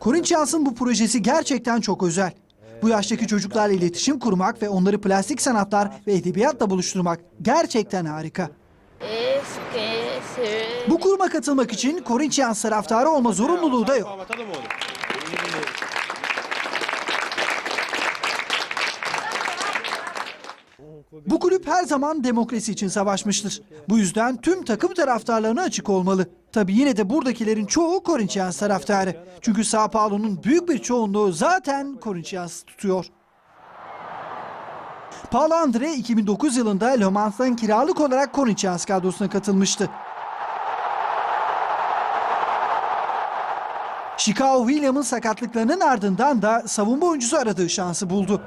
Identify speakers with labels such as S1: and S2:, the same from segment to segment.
S1: Corinthians'ın bu projesi gerçekten çok özel. Bu yaştaki çocuklarla iletişim kurmak ve onları plastik sanatlar ve edebiyatla buluşturmak gerçekten harika. Bu kuruma katılmak için Corinthians taraftarı olma zorunluluğu da yok. Bu kulüp her zaman demokrasi için savaşmıştır. Bu yüzden tüm takım taraftarlarına açık olmalı. Tabii yine de buradakilerin çoğu Corinthians taraftarı. Çünkü Sao Paulo'nun büyük bir çoğunluğu zaten Corinthians tutuyor. Paulo Andre 2009 yılında Le Mans'tan kiralık olarak Corinthians kadrosuna katılmıştı. Chicago William'ın sakatlıklarının ardından da savunma oyuncusu aradığı şansı buldu.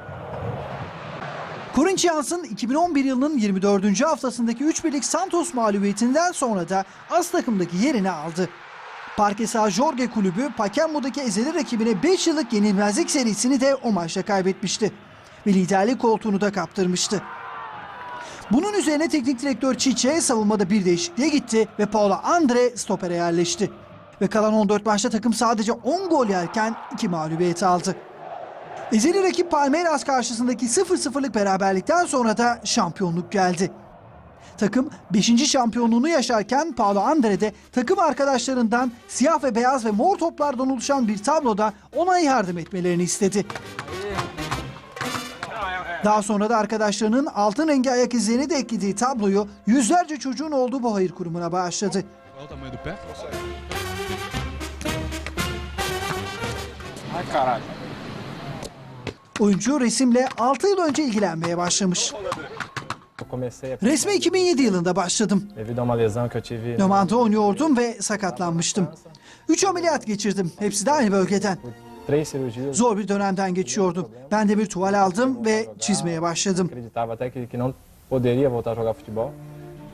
S1: Corinthians'ın 2011 yılının 24. haftasındaki 3-1'lik Santos mağlubiyetinden sonra da az takımdaki yerini aldı. Parque Jorge kulübü Pacaembu'daki ezeli rakibine 5 yıllık yenilmezlik serisini de o maçta kaybetmişti. Ve liderlik koltuğunu da kaptırmıştı. Bunun üzerine teknik direktör Çiçe savunmada bir değişikliğe gitti ve Paulo Andre stopere yerleşti. Ve kalan 14 maçta takım sadece 10 gol yerken 2 mağlubiyet aldı. Ezeli rakip Palmeiras karşısındaki 0-0'lık beraberlikten sonra da şampiyonluk geldi. Takım 5. şampiyonluğunu yaşarken Paulo Andre de takım arkadaşlarından siyah ve beyaz ve mor toplardan oluşan bir tabloda ona yardım etmelerini istedi. Daha sonra da arkadaşlarının altın rengi ayak izlerini de eklediği tabloyu yüzlerce çocuğun olduğu bu hayır kurumuna bağışladı.
S2: Olha
S1: Oyuncu resimle 6 yıl önce ilgilenmeye başlamış. Resme 2007 yılında başladım. Lomanda oynuyordum ve sakatlanmıştım. 3 ameliyat geçirdim. Hepsi de aynı bölgeden. Zor bir dönemden geçiyordum. Ben de bir tuval aldım ve çizmeye başladım.
S3: Acreditava até que, que não poderia voltar a jogar futebol.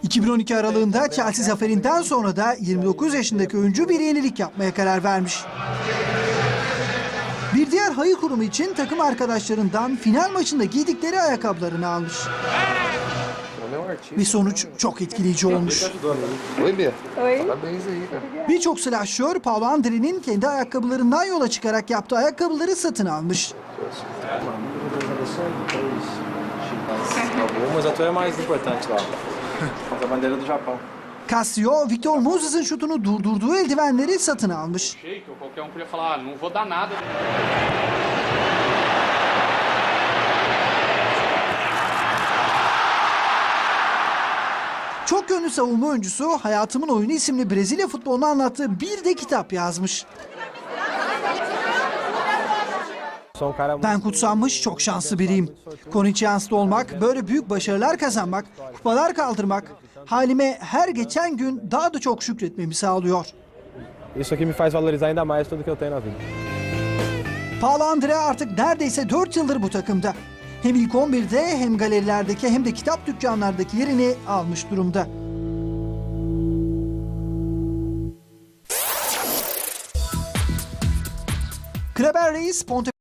S1: 2012 aralığında Chelsea zaferinden sonra da 29 yaşındaki oyuncu bir yenilik yapmaya karar vermiş. Bir diğer hayır kurumu için takım arkadaşlarından final maçında giydikleri ayakkabılarını almış. Ve sonuç çok etkileyici olmuş. Birçok silahşör Paulo Andre'nin kendi ayakkabılarından yola çıkarak yaptığı ayakkabıları satın almış.
S3: Algumas, a tua é mais importante lá. Mas a bandeira do Japão.
S1: Casio, Victor Moses'ın şutunu durdurduğu eldivenleri satın almış.
S4: Um ah.
S1: Çok yönlü savunma oyuncusu Hayatımın Oyunu isimli Brezilya futbolunu anlattığı bir de kitap yazmış. Ben kutsanmış çok şanslı biriyim. Corinthians'ta olmak, böyle büyük başarılar kazanmak, kupalar kaldırmak, halime her geçen gün daha da çok şükretmemi sağlıyor.
S3: Isso aqui me faz valorizar ainda mais tudo que eu tenho na vida.
S1: Paulo Andre artık neredeyse 4 yıldır bu takımda. Hem ilk 11'de hem galerilerdeki hem de kitap dükkanlardaki yerini almış durumda. Kraber Reis Ponte